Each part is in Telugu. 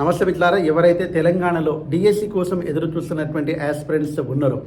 నమస్తే మిత్రులారా ఎవరైతే తెలంగాణలో డిఎస్సి కోసం ఎదురు చూస్తున్నటువంటి ఆస్పిరెంట్స్ ఉన్నారో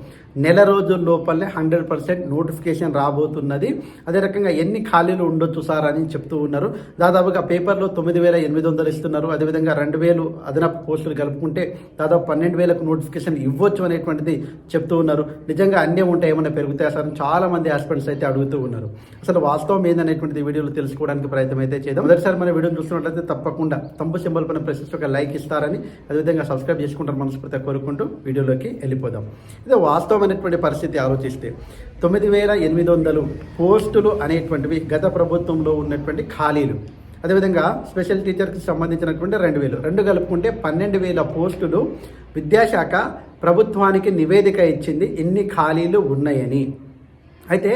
నెల రోజుల లోపలనే హండ్రెడ్ పర్సెంట్ నోటిఫికేషన్ రాబోతున్నది. అదే రకంగా ఎన్ని ఖాళీలు ఉండొచ్చు సార్ అని చెప్తూ ఉన్నారు. దాదాపుగా పేపర్లో తొమ్మిది వేల ఎనిమిది వందలు ఇస్తున్నారు. అదేవిధంగా రెండు వేలు అదనపు పోస్టులు కలుపుకుంటే దాదాపు పన్నెండు వేలకు నోటిఫికేషన్ ఇవ్వచ్చు అనేటువంటిది చెప్తూ ఉన్నారు. నిజంగా అన్నీ ఉంటాయి ఏమైనా పెరుగుతాయా సార్ చాలామంది చాలా మంది ఆస్పిరెంట్స్ అయితే అడుగుతూ ఉన్నారు. అసలు వాస్తవం ఏందనేటువంటిది ఈ వీడియోలో తెలుసుకోవడానికి ప్రయత్నం అయితే చేద్దాం. మొదటిసారి మన వీడియోని చూస్తున్నట్లయితే తప్పకుండా తంపు సింబల్ పైన ప్రశ్నిస్తూ ఒక లైక్ ఇస్తారని అదేవిధంగా సబ్స్క్రైబ్ చేసుకుంటారు మనస్ఫూర్తిగా కోరుకుంటూ వీడియోలోకి వెళ్ళిపోదాం. ఇది వాస్తవమైనటువంటి పరిస్థితి ఆలోచిస్తే తొమ్మిది వేల ఎనిమిది వందలు పోస్టులు అనేటువంటివి గత ప్రభుత్వంలో ఉన్నటువంటి ఖాళీలు. అదేవిధంగా స్పెషల్ టీచర్కి సంబంధించినటువంటి రెండు వేలు. రెండు కలుపుకుంటే పన్నెండు వేల పోస్టులు విద్యాశాఖ ప్రభుత్వానికి నివేదిక ఇచ్చింది ఎన్ని ఖాళీలు ఉన్నాయని. అయితే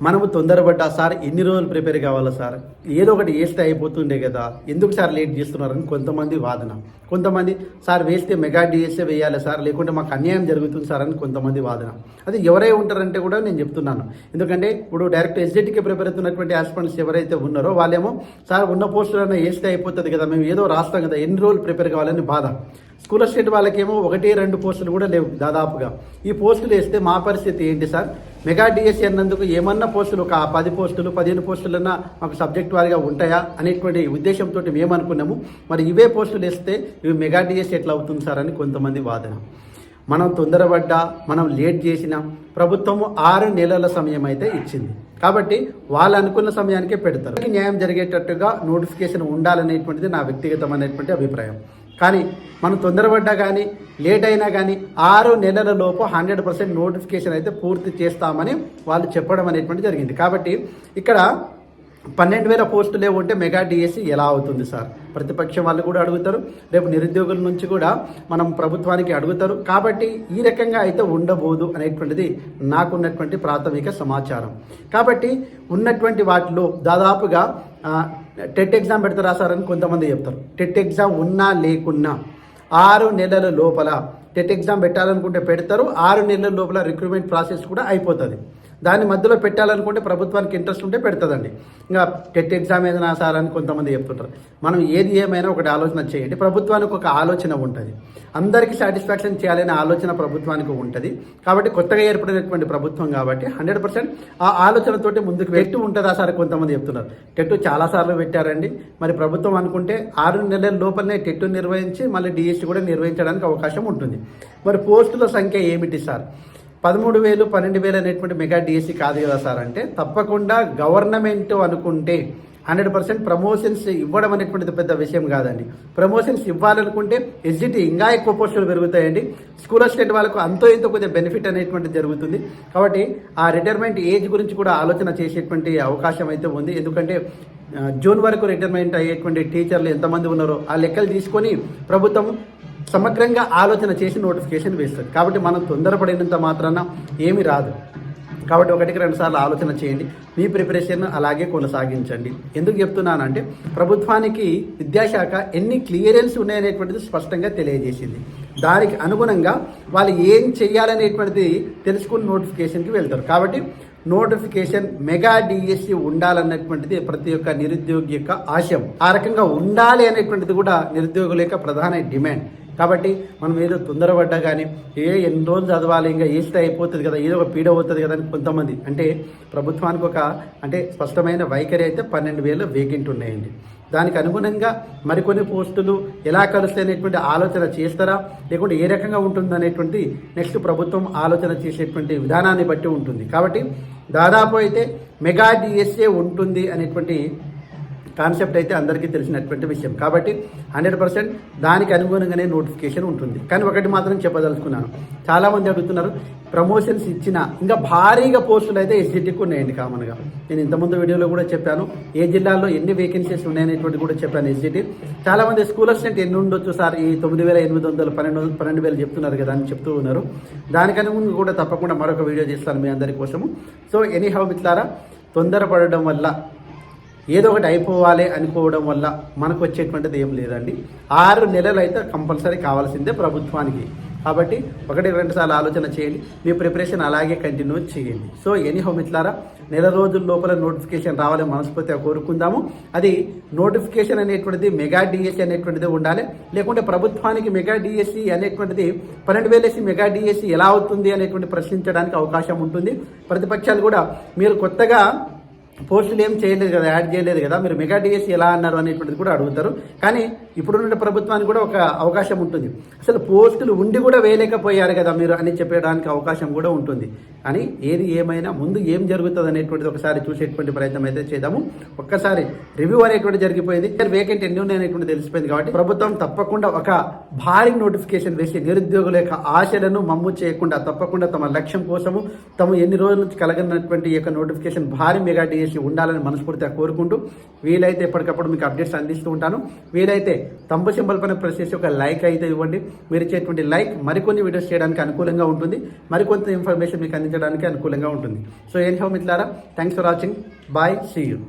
మనము తొందరపడ్డా సార్ ఎన్ని రోజులు ప్రిపేర్ కావాలా సార్? ఏదో ఒకటి వేస్తే అయిపోతుండే కదా ఎందుకు సార్ లేట్ చేస్తున్నారని కొంతమంది వాదన. కొంతమంది సార్ వేస్తే మెగా డిఎస్ఏ వేయాలి సార్? లేకుంటే మాకు అన్యాయం జరుగుతుంది సార్ అని కొంతమంది వాదన. అది ఎవరై ఉంటారంటే కూడా నేను చెప్తున్నాను. ఎందుకంటే ఇప్పుడు డైరెక్ట్ ఎస్జెట్కి ప్రిపేర్ అవుతున్నటువంటి ఆస్పిరెంట్స్ ఎవరైతే ఉన్నారో వాళ్ళేమో సార్ ఉన్న పోస్టులన్నా వేస్తే అయిపోతుంది కదా మేము ఏదో రాస్తాం కదా ఎన్ని రోజులు ప్రిపేర్ కావాలని బాధ. స్కూల్ స్టేట్ వాళ్ళకేమో ఒకటి రెండు పోస్టులు కూడా లేవు దాదాపుగా. ఈ పోస్టులు వేస్తే మా పరిస్థితి ఏంటి సార్? మెగా డిఎస్సీ అన్నందుకు ఏమన్నా పోస్టులు ఒక పది పోస్టులు పదిహేను పోస్టులన్నా మాకు సబ్జెక్ట్ వారిగా ఉంటాయా అనేటువంటి ఉద్దేశంతో మేము అనుకున్నాము మరి ఇవే పోస్టులు వేస్తే ఇవి మెగా డిఎస్సీ ఎట్లా అవుతుంది సార్ అని కొంతమంది వాదన. మనం తొందరపడ్డా మనం లేట్ చేసిన ప్రభుత్వము ఆరు నెలల సమయం అయితే ఇచ్చింది. కాబట్టి వాళ్ళు అనుకున్న సమయానికే పెడతారు. న్యాయం జరిగేటట్టుగా నోటిఫికేషన్ ఉండాలనేటువంటిది నా వ్యక్తిగతమైనటువంటి అభిప్రాయం. కానీ మనం తొందరపడ్డా కానీ లేట్ అయినా కానీ ఆరు నెలల లోపు హండ్రెడ్ పర్సెంట్ నోటిఫికేషన్ అయితే పూర్తి చేస్తామని వాళ్ళు చెప్పడం అనేటువంటి జరిగింది. కాబట్టి ఇక్కడ పన్నెండు వేల పోస్టులే ఉంటే మెగా డిఎస్సి ఎలా అవుతుంది సార్? ప్రతిపక్షం వాళ్ళు కూడా అడుగుతారు రేపు నిరుద్యోగుల నుంచి కూడా మనం ప్రభుత్వానికి అడుగుతారు. కాబట్టి ఈ రకంగా అయితే ఉండబోదు అనేటువంటిది నాకున్నటువంటి ప్రాథమిక సమాచారం. కాబట్టి ఉన్నటువంటి వాటిలో దాదాపుగా టెట్ ఎగ్జామ్ పెడతారా సార్ అని కొంతమంది చెప్తారు. టెట్ ఎగ్జామ్ ఉన్నా లేకున్నా ఆరు నెలల లోపల టెట్ ఎగ్జామ్ పెట్టాలనుకుంటే పెడతారు ఆరు నెలల లోపల రిక్రూట్మెంట్ ప్రాసెస్ కూడా అయిపోతుంది. దాని మధ్యలో పెట్టాలనుకుంటే ప్రభుత్వానికి ఇంట్రెస్ట్ ఉంటే పెడుతుందండి. ఇంకా టెట్ ఎగ్జామ్ ఏదైనా సార్ అని కొంతమంది చెప్తుంటారు. మనం ఏది ఏమైనా ఒకటి ఆలోచన చేయండి. ప్రభుత్వానికి ఒక ఆలోచన ఉంటుంది. అందరికీ సాటిస్ఫాక్షన్ చేయాలనే ఆలోచన ప్రభుత్వానికి ఉంటుంది. కాబట్టి కొత్తగా ఏర్పడినటువంటి ప్రభుత్వం కాబట్టి హండ్రెడ్ పర్సెంట్ ఆ ఆలోచనతోటి ముందుకు పెట్టు ఉంటుందా సార్ కొంతమంది చెప్తున్నారు. టెట్ చాలాసార్లు పెట్టారండి. మరి ప్రభుత్వం అనుకుంటే ఆరు నెలల లోపలనే టెట్ నిర్వహించి మళ్ళీ డిఎస్సి కూడా నిర్వహించడానికి అవకాశం ఉంటుంది. మరి పోస్టుల సంఖ్య ఏమిటి సార్? పదమూడు వేలు పన్నెండు వేలు అనేటువంటి మెగా డిఎస్సి కాదు కదా సార్ అంటే తప్పకుండా గవర్నమెంట్ అనుకుంటే హండ్రెడ్ పర్సెంట్ ప్రమోషన్స్ ఇవ్వడం అనేటువంటిది పెద్ద విషయం కాదండి. ప్రమోషన్స్ ఇవ్వాలనుకుంటే ఎస్జిటి ఇంకా ఎక్కువ పోస్టులు పెరుగుతాయండి. స్కూల్ అసిస్టెంట్ వాళ్ళకు అంతో ఇంతో కొద్దిగా బెనిఫిట్ అనేటువంటిది జరుగుతుంది. కాబట్టి ఆ రిటైర్మెంట్ ఏజ్ గురించి కూడా ఆలోచన చేసేటువంటి అవకాశం అయితే ఉంది. ఎందుకంటే జూన్ వరకు రిటైర్మెంట్ అయ్యేటువంటి టీచర్లు ఎంతమంది ఉన్నారో ఆ లెక్కలు తీసుకొని ప్రభుత్వం సమగ్రంగా ఆలోచన చేసి నోటిఫికేషన్ వేస్తుంది కాబట్టి మనం తొందరపడినంత మాత్రాన ఏమీ రాదు. కాబట్టి ఒకటికి రెండు సార్లు ఆలోచన చేయండి. మీ ప్రిపరేషన్ అలాగే కొనసాగించండి. ఎందుకు చెప్తున్నానంటే ప్రభుత్వానికి విద్యాశాఖ ఎన్ని క్లియరెన్స్ ఉన్నాయనేటువంటిది స్పష్టంగా తెలియజేసింది. దానికి అనుగుణంగా వాళ్ళు ఏం చేయాలనేటువంటిది తెలుసుకుని నోటిఫికేషన్కి వెళ్తారు. కాబట్టి నోటిఫికేషన్ మెగా డిఎస్సి ఉండాలన్నటువంటిది ప్రతి ఒక్క నిరుద్యోగి యొక్క ఆశయం. ఆ రకంగా ఉండాలి అనేటువంటిది కూడా నిరుద్యోగుల యొక్క ప్రధాన డిమాండ్. కాబట్టి మనం ఏదో తొందరపడ్డా కానీ ఏ ఎన్ని రోజులు చదవాలి ఇంకా వేస్తే అయిపోతుంది కదా ఏదో ఒక పీడ అవుతుంది కదా అని కొంతమంది. అంటే ప్రభుత్వానికి ఒక అంటే స్పష్టమైన వైఖరి అయితే పన్నెండు వేలు వేకెంట్ ఉన్నాయండి దానికి అనుగుణంగా మరికొన్ని పోస్టులు ఎలా కలుస్తాయి అనేటువంటి ఆలోచన చేస్తారా? లేకుంటే ఏ రకంగా ఉంటుంది అనేటువంటి నెక్స్ట్ ప్రభుత్వం ఆలోచన చేసేటువంటి విధానాన్ని బట్టి ఉంటుంది. కాబట్టి దాదాపు అయితే మెగా డిఎస్ఏ ఉంటుంది అనేటువంటి కాన్సెప్ట్ అయితే అందరికీ తెలిసినటువంటి విషయం. కాబట్టి హండ్రెడ్ పర్సెంట్ దానికి అనుగుణంగానే నోటిఫికేషన్ ఉంటుంది. కానీ ఒకటి మాత్రం చెప్పదలుచుకున్నాను. చాలామంది అడుగుతున్నారు ప్రమోషన్స్ ఇచ్చిన ఇంకా భారీగా పోస్టులు అయితే ఎస్జిటికి ఉన్నాయండి కామన్గా. నేను ఇంతకుముందు వీడియోలో కూడా చెప్పాను ఏ జిల్లాలో ఎన్ని వేకెన్సీస్ ఉన్నాయనేటువంటి కూడా చెప్పాను ఎస్జిటి చాలామంది స్కూల్ అసిస్టెంట్ ఎన్ని ఉండొచ్చు సార్? ఈ తొమ్మిది వేల ఎనిమిది వందలు పన్నెండు పన్నెండు వేలు చెప్తున్నారు కదా అని చెప్తూ ఉన్నారు. దానికన్నా అనుగుణంగా కూడా తప్పకుండా మరొక వీడియో చేస్తాను మీ అందరి కోసము. సో ఎనీ హౌ మిత్లారా తొందరపడడం వల్ల ఏదో ఒకటి అయిపోవాలి అనుకోవడం వల్ల మనకు వచ్చేటువంటిది ఏం లేదండి. ఆరు నెలలు అయితే కంపల్సరీ కావాల్సిందే ప్రభుత్వానికి. కాబట్టి ఒకటి రెండు సార్లు ఆలోచన చేయండి. మీ ప్రిపరేషన్ అలాగే కంటిన్యూ చేయండి. సో ఎనీ హోమ్ ఇట్లారా నెల రోజుల లోపల నోటిఫికేషన్ రావాలని మనస్ఫూర్తిగా కోరుకుందాము. అది నోటిఫికేషన్ అనేటువంటిది మెగా డిఎస్సి అనేటువంటిది ఉండాలి. లేకుంటే ప్రభుత్వానికి మెగా డిఎస్సి అనేటువంటిది పన్నెండు వేలేసి మెగా డిఎస్సి ఎలా అవుతుంది అనేటువంటి ప్రశ్నించడానికి అవకాశం ఉంటుంది. ప్రతిపక్షాలు కూడా మీరు కొత్తగా పోస్టులు ఏం చేయలేదు కదా యాడ్ చేయలేదు కదా మీరు మెగా డిఎస్సి ఎలా అన్నారు అనేటువంటిది కూడా అడుగుతారు. కానీ ఇప్పుడున్న ప్రభుత్వానికి కూడా ఒక అవకాశం ఉంటుంది. అసలు పోస్టులు ఉండి కూడా వేయలేకపోయారు కదా మీరు అని చెప్పడానికి అవకాశం కూడా ఉంటుంది. కానీ ఏది ఏమైనా ముందు ఏం జరుగుతుంది అనేటువంటిది ఒకసారి చూసేటువంటి ప్రయత్నం అయితే చేద్దాము. ఒక్కసారి రివ్యూ అనేటువంటి జరిగిపోయింది. వేకెంట్ ఎన్ని ఉన్నాయి అనేటువంటి తెలిసిపోయింది కాబట్టి ప్రభుత్వం తప్పకుండా ఒక భారీ నోటిఫికేషన్ వేసి నిరుద్యోగుల యొక్క ఆశలను మమ్ము చేయకుండా తప్పకుండా తమ లక్ష్యం కోసము తమ ఎన్ని రోజుల నుంచి కలగనటువంటి యొక్క నోటిఫికేషన్ భారీ మెగా డిఎస్సి ఉండాలని మనస్ఫూర్తిగా కోరుకుంటూ వీలైతే ఎప్పటికప్పుడు మీకు అప్డేట్స్ అందిస్తూ ఉంటాను. వీలైతే తంబు సింబల్ పైన ప్రెస్ చేసి ఒక లైక్ అయితే ఇవ్వండి. మీరు ఇచ్చేటువంటి లైక్ మరికొన్ని వీడియోస్ చేయడానికి అనుకూలంగా ఉంటుంది. మరికొంత ఇన్ఫర్మేషన్ మీకు అందించడానికి అనుకూలంగా ఉంటుంది. So anyhow ఇట్లారా thanks for watching bye see you